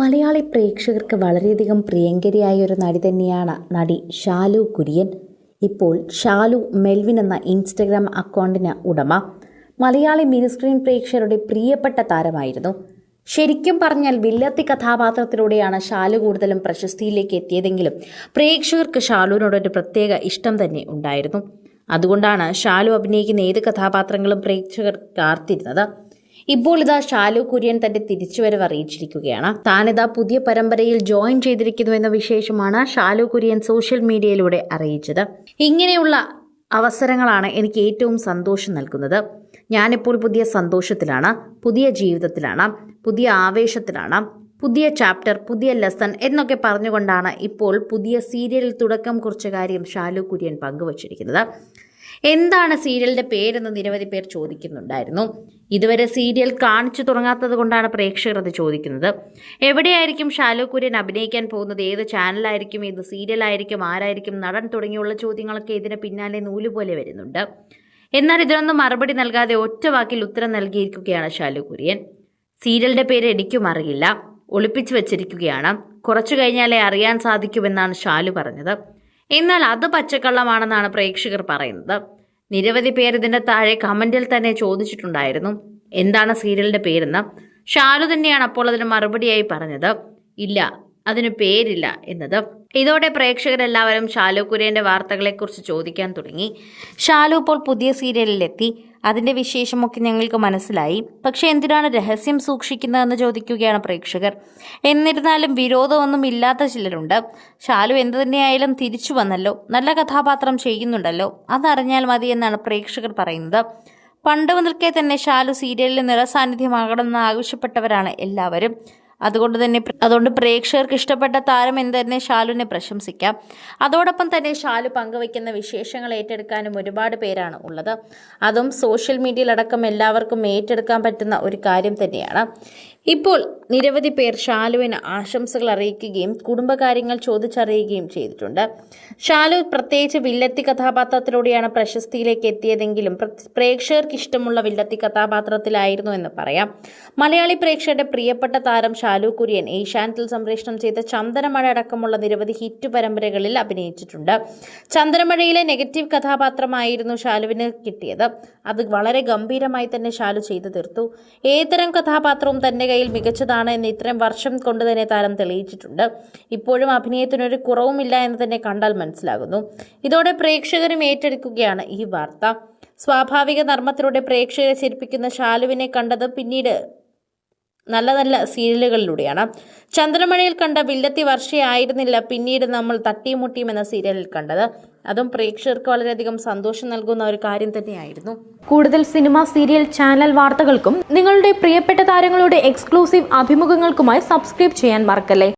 മലയാളി പ്രേക്ഷകർക്ക് വളരെയധികം പ്രിയങ്കരിയായ ഒരു നടി തന്നെയാണ് നടി ഷാലു കുര്യൻ. ഇപ്പോൾ ഷാലു മെൽവിൻ എന്ന ഇൻസ്റ്റഗ്രാം അക്കൗണ്ടിന് ഉടമ. മലയാളി മിനിസ്ക്രീൻ പ്രേക്ഷകരുടെ പ്രിയപ്പെട്ട താരമായിരുന്നു. ശരിക്കും പറഞ്ഞാൽ വില്ലത്തി കഥാപാത്രത്തിലൂടെയാണ് ഷാലു കൂടുതലും പ്രശസ്തിയിലേക്ക് എത്തിയതെങ്കിലും പ്രേക്ഷകർക്ക് ഷാലുവിനോടൊരു പ്രത്യേക ഇഷ്ടം തന്നെ ഉണ്ടായിരുന്നു. അതുകൊണ്ടാണ് ഷാലു അഭിനയിക്കുന്ന ഏത് കഥാപാത്രങ്ങളും പ്രേക്ഷകർ കാത്തിരുന്നത്. ഇപ്പോൾ ഇതാ ഷാലു കുര്യൻ തന്റെ തിരിച്ചുവരവ് അറിയിച്ചിരിക്കുകയാണ്. താനിതാ പുതിയ പരമ്പരയിൽ ജോയിൻ ചെയ്തിരിക്കുന്നു എന്ന വിശേഷമാണ് ഷാലു കുര്യൻ സോഷ്യൽ മീഡിയയിലൂടെ അറിയിച്ചത്. ഇങ്ങനെയുള്ള അവസരങ്ങളാണ് എനിക്ക് ഏറ്റവും സന്തോഷം നൽകുന്നത്. ഞാനിപ്പോൾ പുതിയ സന്തോഷത്തിലാണ് പുതിയ ജീവിതത്തിലാണ് പുതിയ ആവേശത്തിലാണ് പുതിയ ചാപ്റ്റർ പുതിയ ലെസൺ എന്നൊക്കെ പറഞ്ഞുകൊണ്ടാണ് ഇപ്പോൾ പുതിയ സീരിയലിൽ തുടക്കം കുറിച്ച കാര്യം ഷാലു കുര്യൻ പങ്കുവച്ചിരിക്കുന്നത്. എന്താണ് സീരിയലിന്റെ പേരെന്ന് നിരവധി പേർ ചോദിക്കുന്നുണ്ടായിരുന്നു. ഇതുവരെ സീരിയൽ കാണിച്ചു തുടങ്ങാത്തത് കൊണ്ടാണ് പ്രേക്ഷകർ അത് ചോദിക്കുന്നത്. എവിടെയായിരിക്കും ഷാലു കുര്യൻ അഭിനയിക്കാൻ പോകുന്നത്? ഏത് ചാനലായിരിക്കും? ഏത് സീരിയലായിരിക്കും? ആരായിരിക്കും നടൻ തുടങ്ങിയുള്ള ചോദ്യങ്ങളൊക്കെ ഇതിന് പിന്നാലെ നൂലുപോലെ വരുന്നുണ്ട്. എന്നാൽ ഇതിനൊന്നും മറുപടി നൽകാതെ ഒറ്റ വാക്കിൽ ഉത്തരം നൽകിയിരിക്കുകയാണ് ഷാലു കുര്യൻ സീരിയലിന്റെ പേര് എനിക്കും അറിയില്ല. ഒളിപ്പിച്ചു വച്ചിരിക്കുകയാണ്. കുറച്ചു കഴിഞ്ഞാലേ അറിയാൻ സാധിക്കുമെന്നാണ് ഷാലു പറഞ്ഞത്. എന്നാൽ അത് പച്ചക്കള്ളമാണെന്നാണ് പ്രേക്ഷകർ പറയുന്നത്. നിരവധി പേർ ഇതിന്റെ താഴെ കമന്റിൽ തന്നെ ചോദിച്ചിട്ടുണ്ടായിരുന്നു. എന്താണ് സീരിയലിന്റെ പേരെന്ന്. ഷാലു തന്നെയാണ് അപ്പോൾ അതിന് മറുപടിയായി പറഞ്ഞത്. ഇല്ല അതിന് പേരില്ല എന്നത്. ഇതോടെ പ്രേക്ഷകരെല്ലാവരും ഷാലു കുര്യന്റെ വാർത്തകളെക്കുറിച്ച് ചോദിക്കാൻ തുടങ്ങി. ഷാലു ഇപ്പോൾ പുതിയ സീരിയലിലെത്തി. അതിന്റെ വിശേഷമൊക്കെ ഞങ്ങൾക്ക് മനസ്സിലായി. പക്ഷേ എന്തിനാണ് രഹസ്യം സൂക്ഷിക്കുന്നതെന്ന് ചോദിക്കുകയാണ് പ്രേക്ഷകർ. എന്നിരുന്നാലും വിരോധമൊന്നും ഇല്ലാത്ത ചിലരുണ്ട്. ഷാലു എന്തു തന്നെയായാലും തിരിച്ചു വന്നല്ലോ. നല്ല കഥാപാത്രം ചെയ്യുന്നുണ്ടല്ലോ. അതറിഞ്ഞാൽ മതി എന്നാണ് പ്രേക്ഷകർ പറയുന്നത്. പണ്ട് മുതൽക്കേ തന്നെ ഷാലു സീരിയലിൽ നിറസാന്നിധ്യമാകണമെന്ന് ആവശ്യപ്പെട്ടവരാണ് എല്ലാവരും. അതുകൊണ്ട് തന്നെ അതുകൊണ്ട് പ്രേക്ഷകർക്ക് ഇഷ്ടപ്പെട്ട താരം എന്ന് തന്നെ ഷാലുവിനെ പ്രശംസിക്കാം. അതോടൊപ്പം തന്നെ ഷാലു പങ്കുവയ്ക്കുന്ന വിശേഷങ്ങൾ ഏറ്റെടുക്കാനും ഒരുപാട് പേരാണ് ഉള്ളത്. അതും സോഷ്യൽ മീഡിയയിലടക്കം എല്ലാവർക്കും ഏറ്റെടുക്കാൻ പറ്റുന്ന ഒരു കാര്യം തന്നെയാണ്. ഇപ്പോൾ നിരവധി പേർ ഷാലുവിന് ആശംസകൾ അറിയിക്കുകയും കുടുംബകാര്യങ്ങൾ ചോദിച്ചറിയുകയും ചെയ്തിട്ടുണ്ട്. ഷാലു പ്രത്യേകിച്ച് വില്ലത്തി കഥാപാത്രത്തിലൂടെയാണ് പ്രശസ്തിയിലേക്ക് എത്തിയതെങ്കിലും പ്രേക്ഷകർക്ക് ഇഷ്ടമുള്ള വില്ലത്തി കഥാപാത്രത്തിലായിരുന്നു എന്ന് പറയാം. മലയാളി പ്രേക്ഷകരുടെ പ്രിയപ്പെട്ട താരം ഷാലു കുര്യൻ ഏഷ്യാനെറ്റിൽ സംപ്രേഷണം ചെയ്ത ചന്ദനമഴ അടക്കമുള്ള നിരവധി ഹിറ്റ് പരമ്പരകളിൽ അഭിനയിച്ചിട്ടുണ്ട്. ചന്ദനമഴയിലെ നെഗറ്റീവ് കഥാപാത്രമായിരുന്നു ഷാലുവിന് കിട്ടിയത്. അത് വളരെ ഗംഭീരമായി തന്നെ ഷാലു ചെയ്തു തീർത്തു. ഏതരം കഥാപാത്രവും തന്റെ കയ്യിൽ മികച്ചതാണ് എന്ന് ഇത്രയും വർഷം കൊണ്ട് തന്നെ താരം തെളിയിച്ചിട്ടുണ്ട്. ഇപ്പോഴും അഭിനയത്തിനൊരു കുറവുമില്ല എന്ന് തന്നെ കണ്ടാൽ മനസ്സിലാകുന്നു. ഇതോടെ പ്രേക്ഷകരും ഏറ്റെടുക്കുകയാണ് ഈ വാർത്ത. സ്വാഭാവിക നർമ്മത്തിലൂടെ പ്രേക്ഷകരെ ചിരിപ്പിക്കുന്ന ഷാലുവിനെ കണ്ടത് പിന്നീട് നല്ല നല്ല സീരിയലുകളിലൂടെയാണ്. ചന്ദ്രമഴയിൽ കണ്ട വില്ലത്തി വർഷയായിരുന്നില്ല പിന്നീട് നമ്മൾ തട്ടിയും മുട്ടിയും എന്ന സീരിയലിൽ കണ്ടത്. അതും പ്രേക്ഷകർക്ക് വളരെയധികം സന്തോഷം നൽകുന്ന ഒരു കാര്യം തന്നെയായിരുന്നു. കൂടുതൽ സിനിമ സീരിയൽ ചാനൽ വാർത്തകൾക്കും നിങ്ങളുടെ പ്രിയപ്പെട്ട താരങ്ങളുടെ എക്സ്ക്ലൂസീവ് അഭിമുഖങ്ങൾക്കുമായി സബ്സ്ക്രൈബ് ചെയ്യാൻ മറക്കല്ലേ?